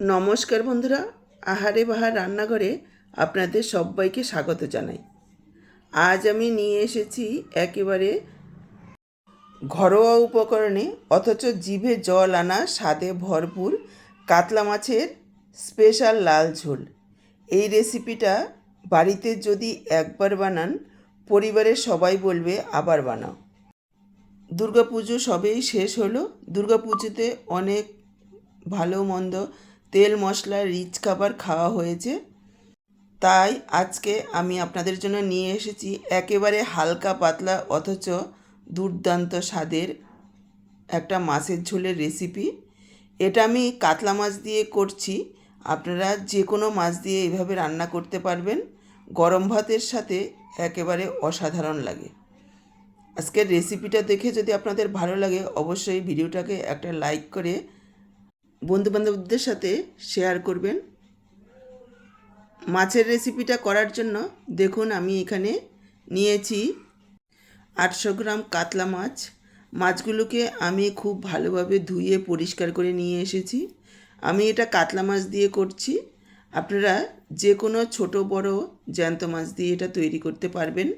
নমস্কার বন্ধুরা, আহারে বাহার রান্নাঘরে আপনাদের সবাইকে স্বাগত জানাই। আজ আমি নিয়ে এসেছি একেবারে ঘরোয়া উপকরণে, অথচ জিভে জল আনা স্বাদে ভরপুর কাতলা মাছের স্পেশাল লাল ঝোল। এই রেসিপিটা বাড়িতে যদি একবার বানান, পরিবারের সবাই বলবে, আবার বানাও। দুর্গাপুজো সবেই শেষ হলো। দুর্গাপুজোতে অনেক ভালো মন্দ তেল মশলা, রিচ খাবার খাওয়া হয়েছে। তাই আজকে আমি আপনাদের জন্য নিয়ে এসেছি একেবারে হালকা পাতলা অথচ দুর্দান্ত স্বাদের একটা মাছের ঝোলের রেসিপি এটা আমি কাতলা মাছ দিয়ে করছি। আপনারা যে কোনো মাছ দিয়ে এভাবে রান্না করতে পারবেন। গরম ভাতের সাথে একেবারে অসাধারণ লাগে। আজকের রেসিপিটা দেখে যদি আপনাদের ভালো লাগে, অবশ্যই ভিডিওটাকে একটা লাইক করে বন্ধুবান্ধবদের সাথে শেয়ার করবেন। মাছের রেসিপিটা করার জন্য দেখুন আমি এখানে নিয়েছি আটশো গ্রাম কাতলা মাছ। মাছগুলোকে আমি খুব ভালোভাবে ধুয়ে পরিষ্কার করে নিয়ে এসেছি। আমি এটা কাতলা মাছ দিয়ে করছি। আপনারা যে কোনো ছোট, বড়, জ্যান্ত মাছ দিয়ে এটা তৈরি করতে পারবেন।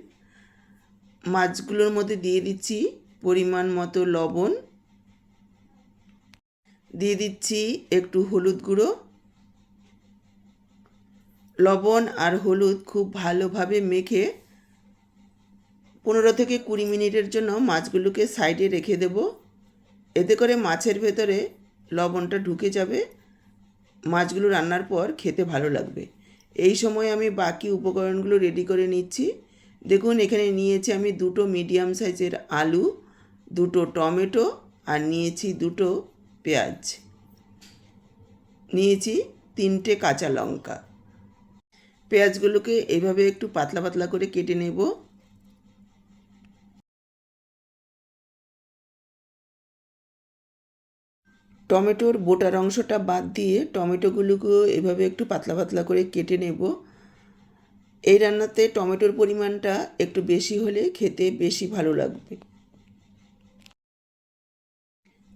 মাছগুলোর মধ্যে দিয়ে দিচ্ছি পরিমাণ মতো লবণ। দিয়ে দিচ্ছি একটু হলুদ গুঁড়ো। লবণ আর হলুদ খুব ভালোভাবে মেখে পনেরো থেকে কুড়ি মিনিটের জন্য মাছগুলোকে সাইডে রেখে দেব। এতে করে মাছের ভেতরে লবণটা ঢুকে যাবে। মাছগুলো রান্নার পর খেতে ভালো লাগবে। এই সময় আমি বাকি উপকরণগুলো রেডি করে নিচ্ছি। দেখুন, এখানে নিয়েছি আমি দুটো মিডিয়াম সাইজের আলু, দুটো টমেটো আর নিয়েছি দুটো পেঁয়াজ। নিয়েছি তিনটে কাঁচা লঙ্কা। পেঁয়াজগুলোকে এইভাবে একটু পাতলা পাতলা করে কেটে নেব। টমেটোর বোটার অংশটা বাদ দিয়ে টমেটোগুলোকেও এভাবে একটু পাতলা পাতলা করে কেটে নেব। এই রান্নাতে টমেটোর পরিমাণটা একটু বেশি হলে খেতে বেশি ভালো লাগবে।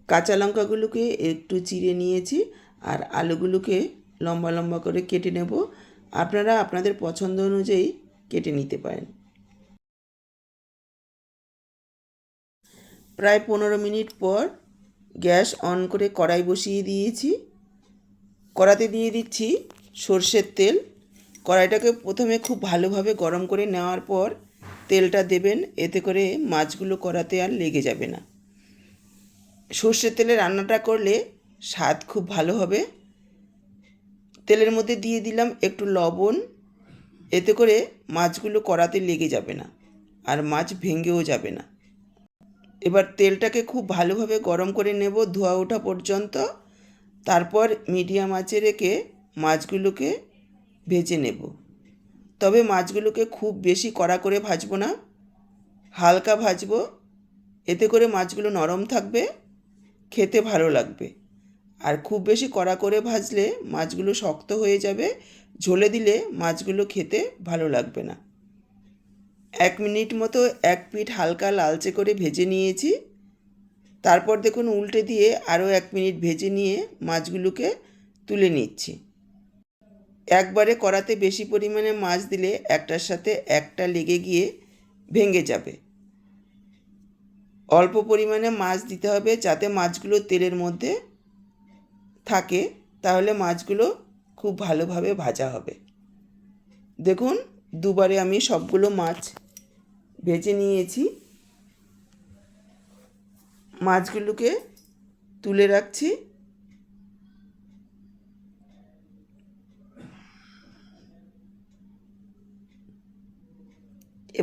কাঁচা লঙ্কাগুলোকে একটু চিড়ে নিয়েছি আর আলুগুলোকে লম্বা লম্বা করে কেটে নেব। আপনারা আপনাদের পছন্দ অনুযায়ী কেটে নিতে পারেন। প্রায় পনেরো মিনিট পর গ্যাস অন করে কড়াই বসিয়ে দিয়েছি। কড়াতে দিয়ে দিচ্ছি সর্ষের তেল। কড়াইটাকে প্রথমে খুব ভালোভাবে গরম করে নেওয়ার পর তেলটা দেবেন। এতে করে মাছগুলো কড়াতে আর লেগে যাবে না। সর্ষের তেলে রান্নাটা করলে স্বাদ খুব ভালো হবে। তেলের মধ্যে দিয়ে দিলাম একটু লবণ। এতে করে মাছগুলো কড়াতে লেগে যাবে না আর মাছ ভেঙেও যাবে না। এবার তেলটাকে খুব ভালোভাবে গরম করে নেব ধোয়া ওঠা পর্যন্ত। তারপর মিডিয়াম আঁচে রেখে মাছগুলোকে ভেজে নেব। তবে মাছগুলোকে খুব বেশি কড়া করে ভাজবো না, হালকা ভাজবো। এতে করে মাছগুলো নরম থাকবে। খেতে ভালো লাগবে। আর খুব বেশি কড়া করে ভাজলে মাছগুলো শক্ত হয়ে যাবে, ঝোলে দিলে মাছগুলো খেতে ভালো লাগবে না। এক মিনিট মতো এক পিঠ হালকা লালচে করে ভেজে নিয়েছি। তারপর দেখুন উল্টে দিয়ে আরও এক মিনিট ভেজে নিয়ে মাছগুলোকে তুলে নিচ্ছি। একবারে কড়াতে বেশি পরিমাণে মাছ দিলে একটার সাথে একটা লেগে গিয়ে ভেঙে যাবে। অল্প পরিমাণে মাছ দিতে হবে যাতে মাছগুলো তেলের মধ্যে থাকে, তাহলে মাছগুলো খুব ভালোভাবে ভাজা হবে। দেখুন, দুবারে আমি সবগুলো মাছ ভেজে নিয়েছি। মাছগুলোকে তুলে রাখছি।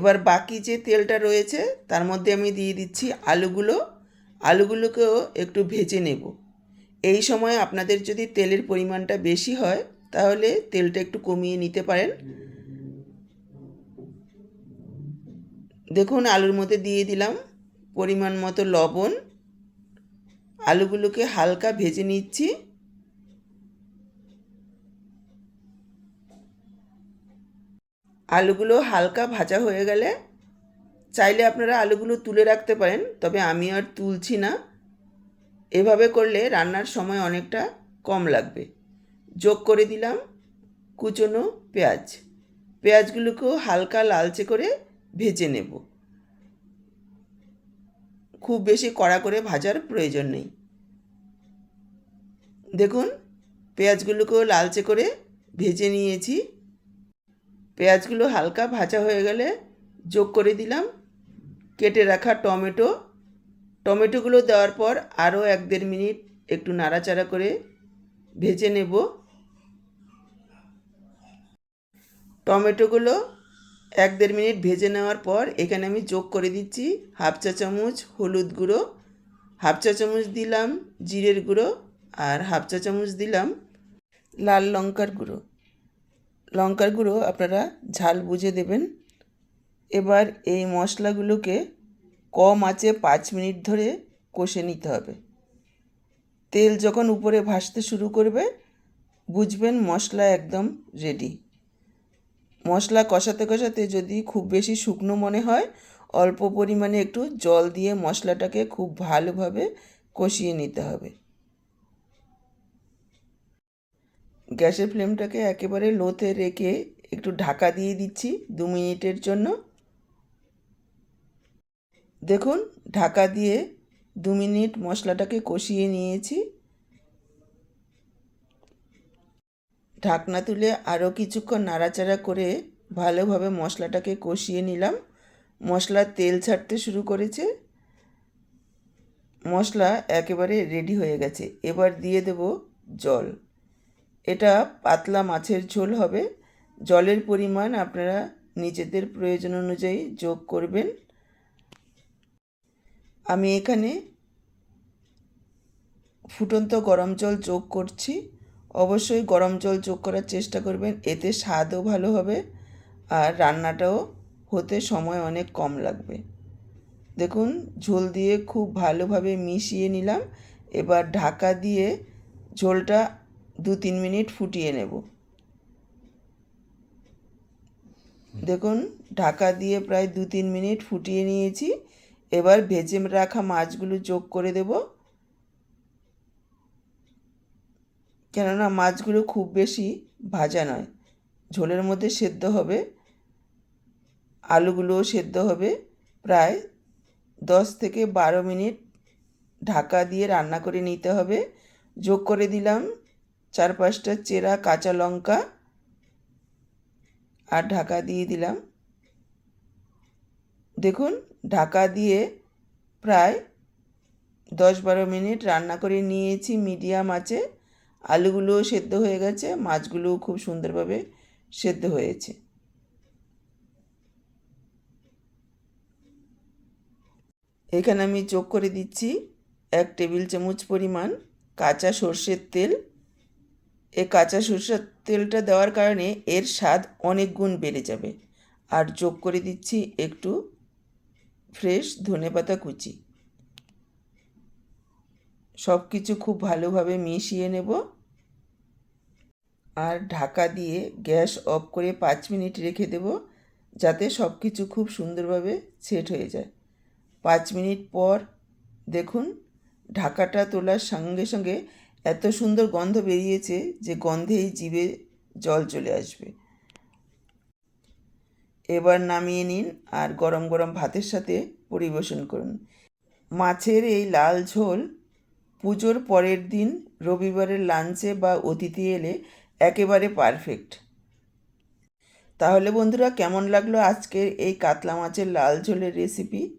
এবার বাকি যে তেলটা রয়েছে, তার মধ্যে আমি দিয়ে দিচ্ছি আলুগুলো। আলুগুলোকেও একটু ভেজে নেব। এই সময় আপনাদের যদি তেলের পরিমাণটা বেশি হয়, তাহলে তেলটা একটু কমিয়ে নিতে পারেন। দেখুন, আলুর মধ্যে দিয়ে দিলাম পরিমাণ মতো লবণ। আলুগুলোকে হালকা ভেজে নিচ্ছি। আলুগুলো হালকা ভাজা হয়ে গেলে চাইলে আপনারা আলুগুলো তুলে রাখতে পারেন, তবে আমি আর তুলছি না। এভাবে করলে রান্নার সময় অনেকটা কম লাগবে। যোগ করে দিলাম কুচনো পেঁয়াজ। পেঁয়াজগুলোকেও হালকা লালচে করে ভেজে নেব। খুব বেশি কড়া করে ভাজার প্রয়োজন নেই। দেখুন, পেঁয়াজগুলোকেও লালচে করে ভেজে নিয়েছি। পেঁয়াজগুলো হালকা ভাজা হয়ে গেলে যোগ করে দিলাম। কেটে রাখা টমেটো। টমেটোগুলো দেওয়ার পর আরও এক দেড় মিনিট একটু নাড়াচাড়া করে ভেজে নেব। টমেটোগুলো এক দেড় মিনিট ভেজে নেওয়ার পর এখানে আমি যোগ করে দিচ্ছি হাফ চা চামচ হলুদ গুঁড়ো, হাফ চা চামচ দিলাম জিরের গুঁড়ো আর হাফ চা চামচ দিলাম লাল লঙ্কার গুঁড়ো। লঙ্কার গুঁড়ো আপনারা ঝাল বুঝে দেবেন। এবার এই মশলাগুলোকে কম আঁচে পাঁচ মিনিট ধরে কষে নিতে হবে। তেল যখন উপরে ভাসতে শুরু করবে, বুঝবেন মশলা একদম রেডি মশলা কষাতে কষাতে যদি খুব বেশি শুকনো মনে হয়, অল্প পরিমাণে একটু জল দিয়ে মশলাটাকে খুব ভালোভাবে কষিয়ে নিতে হবে। গ্যাসের ফ্লেমটাকে একেবারে লোতে রেখে একটু ঢাকা দিয়ে দিচ্ছি দু মিনিটের জন্য। দেখুন, ঢাকা দিয়ে দু মিনিট মশলাটাকে কষিয়ে নিয়েছি। ঢাকনা তুলে আরও কিছুক্ষণ নাড়াচাড়া করে ভালোভাবে মশলাটাকে কষিয়ে নিলাম। মশলা তেল ছাড়তে শুরু করেছে। মশলা একেবারে রেডি হয়ে গেছে। এবার দিয়ে দেব জল। এটা পাতলা মাছের ঝোল হবে। জলের পরিমাণ আপনারা নিজেদের প্রয়োজন অনুযায়ী যোগ করবেন। আমি এখানে ফুটন্ত গরম জল যোগ করছি। অবশ্যই গরম জল যোগ করার চেষ্টা করবেন, এতে স্বাদও ভালো হবে আর রান্নাটাও হতে সময় অনেক কম লাগবে। দেখুন, ঝোল দিয়ে খুব ভালোভাবে মিশিয়ে নিলাম। এবার ঢাকা দিয়ে ঝোলটা দু তিন মিনিট ফুটিয়ে নেব। দেখুন, ঢাকা দিয়ে প্রায় দু তিন মিনিট ফুটিয়ে নিয়েছি। এবার ভেজে রাখা মাছগুলো যোগ করে দেব। কেননা মাছগুলো খুব বেশি ভাজা নয়, ঝোলের মধ্যে সেদ্ধ হবে। আলুগুলোও সেদ্ধ হবে। প্রায় দশ থেকে বারো মিনিট ঢাকা দিয়ে রান্না করে নিতে হবে। যোগ করে দিলাম চার পাঁচটা চেরা কাঁচা লঙ্কা আর ঢাকা দিয়ে দিলাম। দেখুন, ঢাকা দিয়ে প্রায় দশ বারো মিনিট রান্না করে নিয়েছি, মিডিয়াম আছে। আলুগুলোও সেদ্ধ হয়ে গেছে, মাছগুলোও খুব সুন্দরভাবে সেদ্ধ হয়েছে। এখানে আমি যোগ করে দিচ্ছি এক টেবিল চামচ পরিমাণ কাঁচা সর্ষের তেল। এই কাঁচা সর্ষের তেলটা দেওয়ার কারণে এর স্বাদ অনেক গুণ বেড়ে যাবে। আর যোগ করে দিচ্ছি একটু ফ্রেশ ধনেপাতা কুচি। সব কিছু খুব ভালোভাবে মিশিয়ে নেব। আর ঢাকা দিয়ে গ্যাস অফ করে পাঁচ মিনিট রেখে দেব যাতে সব কিছু খুব সুন্দরভাবে সেট হয়ে যায়। পাঁচ মিনিট পর দেখুন, ঢাকাটা তোলার সঙ্গে সঙ্গে এত সুন্দর গন্ধ বেরিয়েছে যে গন্ধেই জিভে জল চলে আসবে। এবার নামিয়ে নিন আর গরম গরম ভাতের সাথে পরিবেশন করুন। মাছের এই লাল ঝোল পুজোর পরের দিন, রবিবারের লাঞ্চে বা অতিথি এলে একেবারে পারফেক্ট। তাহলে বন্ধুরা, কেমন লাগল আজকের এই কাতলা মাছের লাল ঝোলের রেসিপি?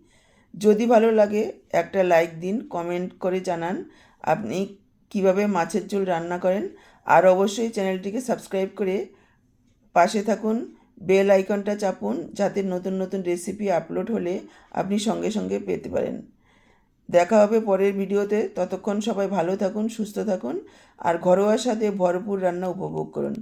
যদি ভালো লাগে, একটা লাইক দিন, কমেন্ট করে জানান। আপনি কীভাবে মাছের ঝোল রান্না করেন, আর অবশ্যই চ্যানেলটিকে সাবস্ক্রাইব করে পাশে থাকুন, বেল আইকনটা চাপুন যাতে নতুন নতুন রেসিপি আপলোড হলে আপনি সঙ্গে সঙ্গে পেতে পারেন। দেখা হবে পরের ভিডিওতে। ততক্ষণ সবাই ভালো থাকুন, সুস্থ থাকুন, আর ঘরোয়া স্বাদে ভরপুর রান্না উপভোগ করুন।